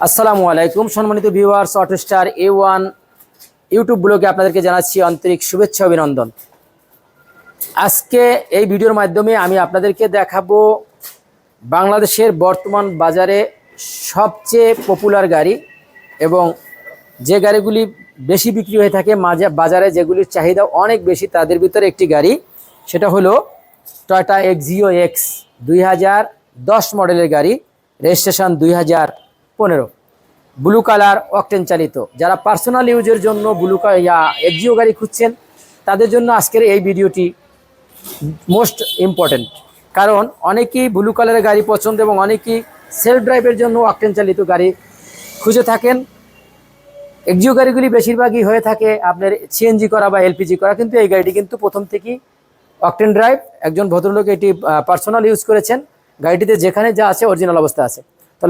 আসসালামু আলাইকুম, সম্মানিত ভিউয়ার্স অটোস্টার এ ওয়ান ইউটিউব ব্লগে আপনাদেরকে জানাচ্ছি আন্তরিক শুভেচ্ছা, অভিনন্দন। আজকে এই ভিডিওর মাধ্যমে আমি আপনাদেরকে দেখাবো বাংলাদেশের বর্তমান বাজারে সবচেয়ে পপুলার গাড়ি এবং যে গাড়িগুলি বেশি বিক্রি হয়ে থাকে, মাঝে বাজারে যেগুলির চাহিদা অনেক বেশি, তাদের ভিতরে একটি গাড়ি, সেটা হলো টয়টা এক্সিও এক্স দুই হাজার দশ মডেলের গাড়ি রেজিস্ট্রেশন দুই হাজার পনেরো। ব্লু কালার অকটেন চালিত। যারা পার্সোনাল ইউজের জন্য ব্লু এক্সিও গাড়ি খুঁজছেন, তাদের জন্য আজকের এই ভিডিওটি মোস্ট ইম্পর্ট্যান্ট কারণ অনেকেই ব্লু কালারের গাড়ি পছন্দ এবং অনেকেই সেলফ ড্রাইভের জন্য অকটেন চালিত গাড়ি খুঁজে থাকেন। এক্সিও গাড়িগুলি বেশিরভাগই হয়ে থাকে আপনার সিএনজি করা বা এলপিজি করা, কিন্তু এই গাড়িটি কিন্তু প্রথম থেকেই অকটেন ড্রাইভ একজন ভদ্রলোক এটি পার্সোনাল ইউজ করেছেন। গাড়িটিতে যেখানে যা আছে অরিজিনাল অবস্থা আছে। তো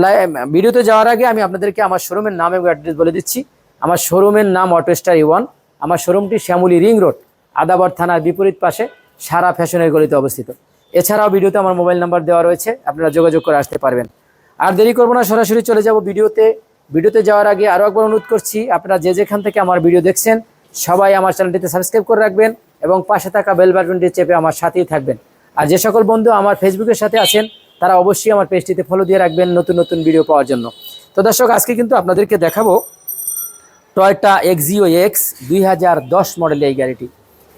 ভিডিওতে যাওয়ার আগে আমি আপনাদেরকে আমার শোরুমের নাম এবং অ্যাড্রেস বলে দিচ্ছি। আমার শোরুমের নাম অটো স্টার ওয়ান আমার শোরুমটি শ্যামলী রিং রোড, আদাবর থানার বিপরীত পাশে সারা ফ্যাশনের গলিতে অবস্থিত। এছাড়াও ভিডিওতে আমার মোবাইল নাম্বার দেওয়া রয়েছে, আপনারা যোগাযোগ করে আসতে পারবেন। আর দেরি করব না, সরাসরি চলে যাব ভিডিওতে। ভিডিওতে যাওয়ার আগে আরও একবার অনুরোধ করছি, আপনারা যে যেখান থেকে আমার ভিডিও দেখছেন, সবাই আমার চ্যানেলটিতে সাবস্ক্রাইব করে রাখবেন এবং পাশে থাকা বেল বাটনটি চেপে আমার সাথেই থাকবেন। আর যে সকল বন্ধু আমার ফেসবুকের সাথে আছেন তারা অবশ্যই আমার পেজটিতে ফলো দিয়ে রাখবেন নতুন নতুন ভিডিও পাওয়ার জন্য। তো দর্শক, আজকে কিন্তু আপনাদেরকে দেখাবো টয়টা এক্সিও এক্স দুই হাজার দশ মডেলের এই গাড়িটি।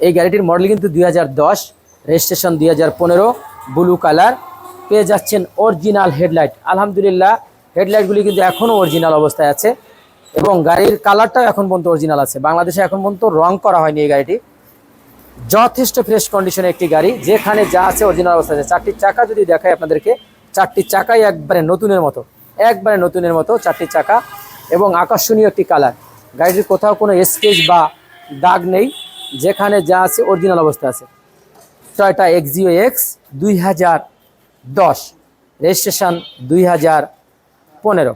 এই গাড়িটির মডেল কিন্তু দুই হাজার দশ রেজিস্ট্রেশন দুই হাজার পনেরো ব্লু কালার পেয়ে যাচ্ছেন অরিজিনাল হেডলাইট আলহামদুলিল্লাহ হেডলাইটগুলি কিন্তু এখনও অরিজিনাল অবস্থায় আছে এবং গাড়ির কালারটাও এখন পর্যন্ত অরিজিনাল আছে। বাংলাদেশে এখন পর্যন্ত রং করা হয়নি এই গাড়িটি। যথেষ্ট ফ্রেশ কন্ডিশনে একটি গাড়ি, যেখানে যা আছে অরিজিনাল অবস্থা আছে। চারটি চাকা যদি দেখাই আপনাদেরকে, চারটি চাকাই একবারে নতুনের মতো, একবারে নতুনের মতো চারটি চাকা এবং আকর্ষণীয় একটি কালার গাড়িটির কোথাও কোনো স্কেচ বা দাগ নেই, যেখানে যা আছে অরিজিনাল অবস্থা আছে। টয়টা এক্সিও এক্স দুই হাজার দশ রেজিস্ট্রেশন দুই হাজার পনেরো।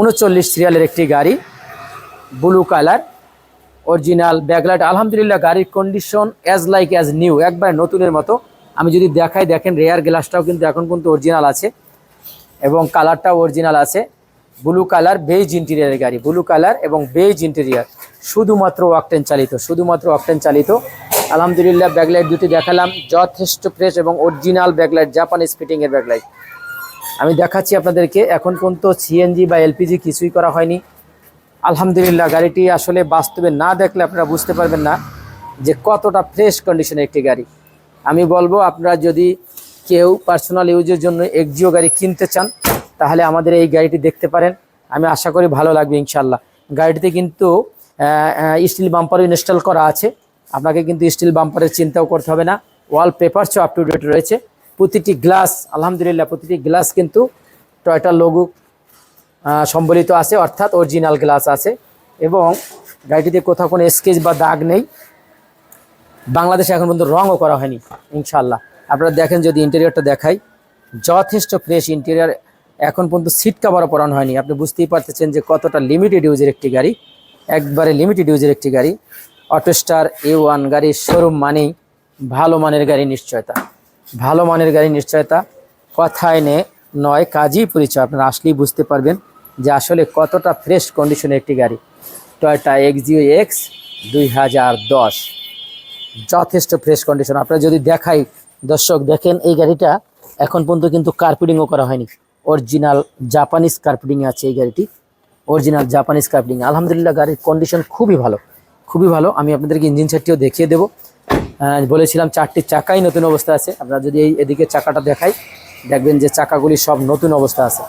উনচল্লিশ সিরিয়ালের একটি গাড়ি ব্লু কালার অরিজিনাল ব্যাকলাইট। আলহামদুলিল্লাহ, গাড়ির condition as like as new একবার নতুনের মতো। আমি যদি দেখাই, দেখেন রেয়ার গ্লাসটাও কিন্তু এখন পর্যন্ত অরিজিনাল আছে। এবং কালারটাও অরিজিনাল আছে। ব্লু কালার বেজ ইন্টেরিয়ারের গাড়ি। ব্লু কালার এবং বেজ ইন্টেরিয়ার শুধুমাত্র ওয়াকটেন চালিত, শুধুমাত্র ওয়াকটেন চালিত। আলহামদুলিল্লাহ, ব্যাকলাইট দুটি দেখালাম। যথেষ্ট ফ্রেশ এবং অরিজিনাল ব্যাকলাইট জাপানিজ ফিটিংয়ের ব্যাকলাইট। আমি দেখাচ্ছি আপনাদেরকে। এখন পর্যন্ত সিএনজি বা এলপিজি কিছুই করা হয়নি। আলহামদুলিল্লাহ, গাড়িটি আসলে বাস্তবে না দেখলে আপনারা বুঝতে পারবেন না যে কতটা ফ্রেশ কন্ডিশনের একটি গাড়ি। আমি বলব, আপনারা যদি কেউ পার্সোনাল ইউজের জন্য এক্সিও গাড়ি কিনতে চান, তাহলে আমাদের এই গাড়িটি দেখতে পারেন। আমি আশা করি ভালো লাগবে ইনশাল্লাহ গাড়িটিতে কিন্তু স্টিল বাম্পারও ইনস্টল করা আছে। আপনাকে কিন্তু স্টিল বাম্পারের চিন্তাও করতে হবে না। ওয়াল পেপারসও আপ টু ডেট রয়েছে। প্রতিটি গ্লাস আলহামদুলিল্লাহ, প্রতিটি গ্লাস কিন্তু টয়টা লোগো সম্বলিত আছে, অর্থাৎ অরিজিনাল গ্লাস আছে। এবং গাড়িটিতে কোথাও কোনো স্কেচ বা দাগ নেই। বাংলাদেশে এখন পর্যন্ত রঙও করা হয়নি ইনশাল্লাহ আপনারা দেখেন যদি ইন্টেরিয়রটা দেখাই, যথেষ্ট ফ্রেশ ইন্টেরিয়র এখন পর্যন্ত সিট কাভারও পরানো হয়নি। আপনি বুঝতেই পারতেছেন যে কতটা লিমিটেড ইউজের একটি গাড়ি, একবারে লিমিটেড ইউজের একটি গাড়ি। অটোস্টার এ ওয়ান গাড়ির শোরুম মানেই ভালো মানের গাড়ি নিশ্চয়তা। ভালো মানের গাড়ি নিশ্চয়তা। কথায় নে, নয়, কাজই পরিচয়। আপনারা আসলেই বুঝতে পারবেন। যে আসলে কতটা ফ্রেশ কন্ডিশনের একটি গাড়ি। টয়টা এক্সিও এক্স দুই হাজার দশ। যথেষ্ট ফ্রেশ কন্ডিশন আপনারা যদি দেখাই, দর্শক দেখেন এই গাড়িটা, এখন পর্যন্ত কিন্তু কার্পেটিংও করা হয়নি। অরিজিনাল জাপানিজ কার্পেটিং আছে এই গাড়িটি। অরিজিনাল জাপানিজ কার্পেটিং আলহামদুলিল্লাহ, গাড়ির কন্ডিশন খুবই ভালো। খুবই ভালো। আমি আপনাদেরকে ইঞ্জিন সেটটিও দেখিয়ে দেবো। বলেছিলাম চারটি চাকাই নতুন অবস্থা আছে। আপনারা যদি এই এদিকে চাকাটা দেখাই, দেখবেন যে চাকাগুলি সব নতুন অবস্থা আছে।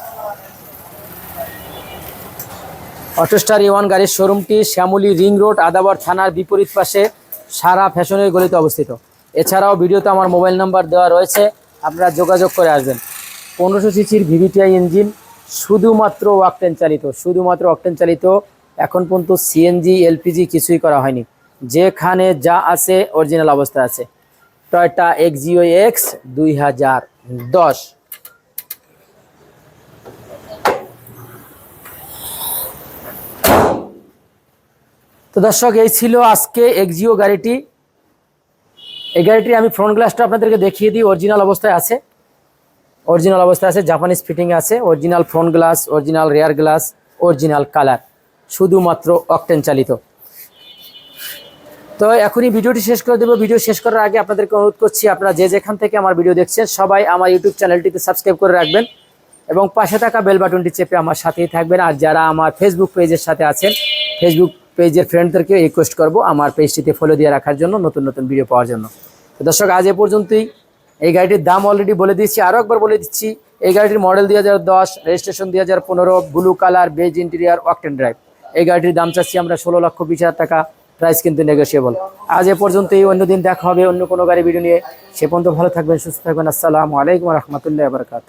অটোস্টার ওয়ান গাড়ির শোরুমটি শ্যামলী রিং রোড, আদাবর থানার বিপরীত পাশে সারা ফ্যাশনের গলিতে অবস্থিত। এছাড়াও ভিডিওতে আমার মোবাইল নাম্বার দেওয়া রয়েছে, আপনারা যোগাযোগ করে আসবেন। পনেরোশো সিসির ভিভিটিআই ইঞ্জিন শুধুমাত্র ওয়াকটেন চালিত, শুধুমাত্র ওয়াকটেন চালিত, এখন পর্যন্ত সিএনজি, এলপিজি কিছুই করা হয়নি। যেখানে যা আছে, অরিজিনাল অবস্থা আছে। টয়টা এক্সিও এক্স দুই হাজার দশ। তো দর্শক, এই ছিল আজকে এক্সিও গাড়িটি। এই গাড়িটি আমি ফ্রন্ট গ্লাসটা আপনাদেরকে দেখিয়ে দিই অরিজিনাল অবস্থায় আছে। অরিজিনাল অবস্থায় আছে জাপানিজ ফিটিং আছে। Original front glass original rear glass original colour শুধুমাত্র অকটেন চালিত। তো এখনই ভিডিওটি শেষ করে দেবো। ভিডিও শেষ করার আগে আপনাদেরকে অনুরোধ করছি, আপনারা যে যেখান থেকে আমার ভিডিও দেখছেন, সবাই আমার ইউটিউব চ্যানেলটিতে সাবস্ক্রাইব করে রাখবেন এবং পাশে থাকা বেল বাটনটি চেপে আমার সাথেই থাকবেন। আর যারা আমার ফেসবুক পেজের সাথে আছেন ফেসবুক পেজের ফ্রেন্ডদেরকে রিকোয়েস্ট করব আমার পেজটিতে ফলো দিয়ে রাখার জন্য, নতুন নতুন ভিডিও পাওয়ার জন্য। তো দর্শক, আজ এ পর্যন্তই। এই গাড়িটির দাম অলরেডি বলে দিচ্ছি আরও একবার বলে দিচ্ছি, এই গাড়িটির মডেল দুই হাজার দশ রেজিস্ট্রেশন দুই হাজার পনেরো blue colour beige interior octane drive এই গাড়িটির দাম চাচ্ছি আমরা ষোলো লক্ষ বিশ হাজার টাকা প্রাইস কিন্তু নেগোসিয়েবল আজ এ পর্যন্তই, অন্য দিন দেখা হবে, অন্য কোনো গাড়ি ভিডিও নিয়ে। সে পর্যন্ত ভালো থাকবেন, সুস্থ থাকবেন। আসসালামু আলাইকুম রহমতুল্লাহ বারকাত